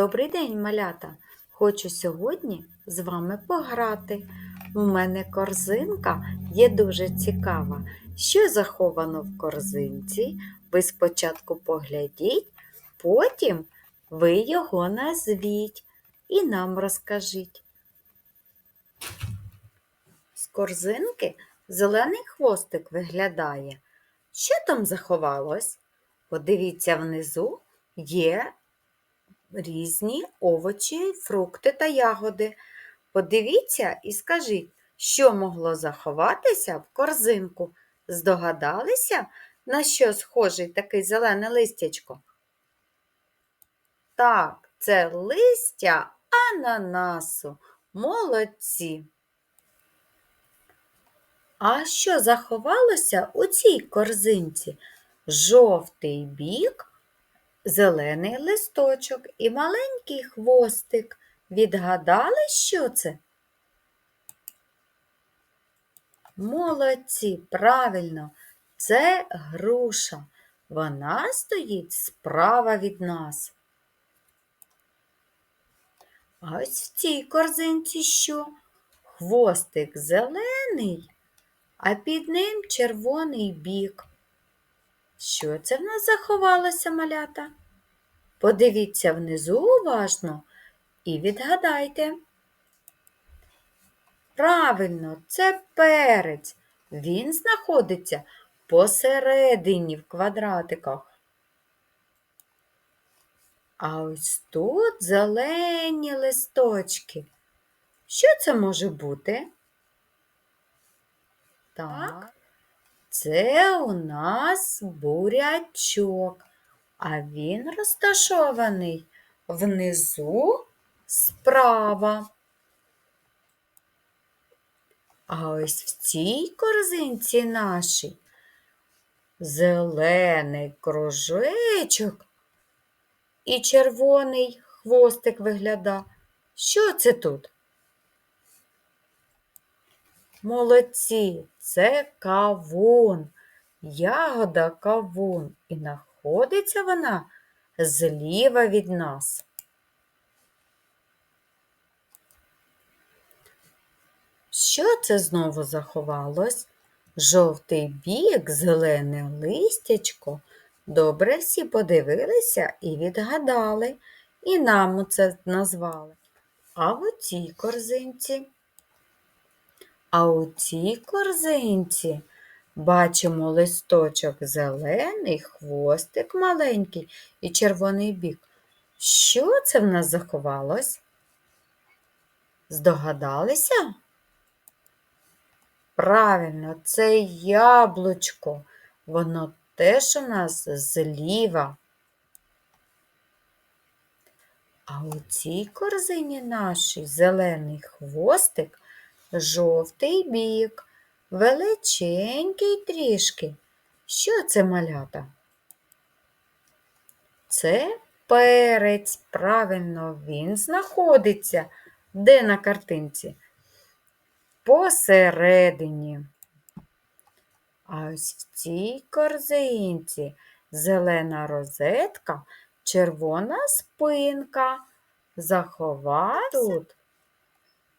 Добрий день, малята! Хочу сьогодні з вами пограти. У мене корзинка є дуже цікава. Що заховано в корзинці? Ви спочатку поглядіть, потім ви його назвіть і нам розкажіть. З корзинки зелений хвостик виглядає. Що там заховалось? Подивіться внизу є різні овочі, фрукти та ягоди. Подивіться і скажіть, що могло заховатися в корзинку. Здогадалися, на що схожий такий зелене листячко? Так, це листя ананасу. Молодці. А що заховалося у цій корзинці? Жовтий бік зелений листочок і маленький хвостик. Відгадали, що це? Молодці, правильно, це груша. Вона стоїть справа від нас. А ось в цій корзинці що? Хвостик зелений, а під ним червоний бік. Що це в нас заховалося, малята? Подивіться внизу уважно і відгадайте. Правильно, це перець. Він знаходиться посередині в квадратиках. А ось тут зелені листочки. Що це може бути? Так. Це у нас бурячок, а він розташований внизу справа. А ось в цій корзинці нашій зелений кружечок і червоний хвостик вигляда. Що це тут? Молодці, це кавун, ягода кавун, і знаходиться вона зліва від нас. Що це знову заховалось? Жовтий бік, зелене листячко. Добре всі подивилися і відгадали, і нам це назвали. А в цій корзинці а у цій корзинці бачимо листочок зелений, хвостик маленький і червоний бік. Що це в нас заховалось? Здогадалися? Правильно, це яблучко. Воно теж у нас зліва. А у цій корзині нашій зелений хвостик жовтий бік, величенький трішки. Що це малята? Це перець. Правильно, він знаходиться. Де на картинці? Посередині. А ось в цій корзинці зелена розетка, червона спинка. Заховав тут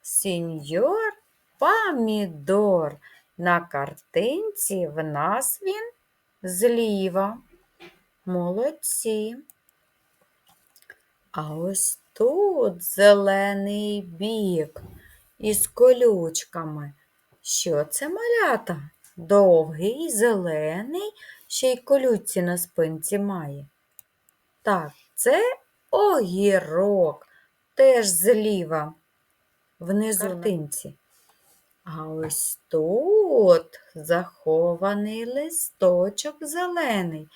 сеньор помідор. На картинці в нас він зліва. Молодці. А ось тут зелений бік із колючками. Що це малята? Довгий, зелений, ще й колючці на спинці має. Так, це огірок, теж зліва, внизу картинці. А ось тут захований листочок зелений,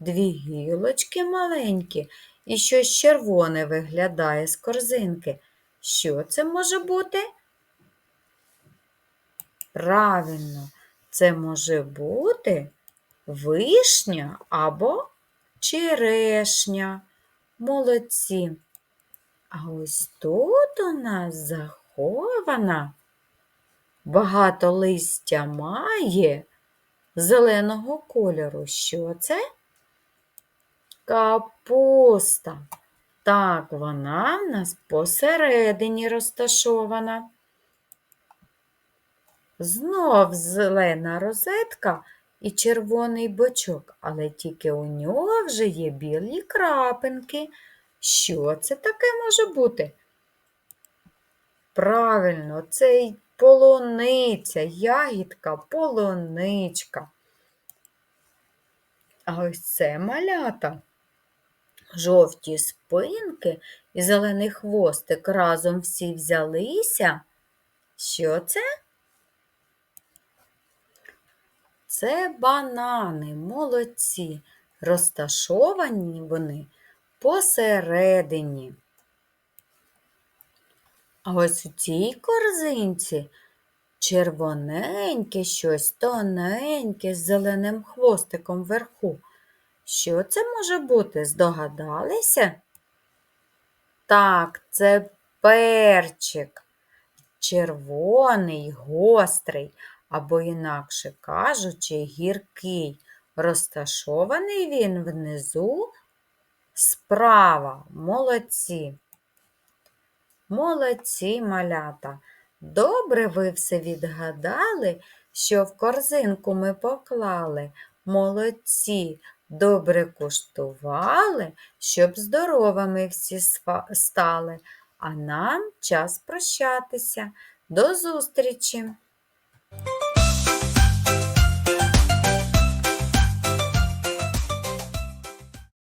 дві гілочки маленькі і щось червоне виглядає з корзинки. Що це може бути? Правильно, це може бути вишня або черешня. Молодці. А ось тут у нас захована багато листя має зеленого кольору. Що це? Капуста. Так, вона в нас посередині розташована. Знов зелена розетка і червоний бочок, але тільки у нього вже є білі крапинки. Що це таке може бути? Правильно, це полуниця, ягідка, полуничка. А ось це малята. Жовті спинки і зелений хвостик разом всі взялися. Що це? Це банани, молодці. Розташовані вони посередині. А ось у цій корзинці червоненьке щось, тоненьке з зеленим хвостиком вверху. Що це може бути? Здогадалися? Так, це перчик. Червоний, гострий, або, інакше кажучи, гіркий. Розташований він внизу справа. Молодці. Молодці, малята. Добре ви все відгадали, що в корзинку ми поклали. Молодці, добре куштували, щоб здоровими всі стали. А нам час прощатися. До зустрічі!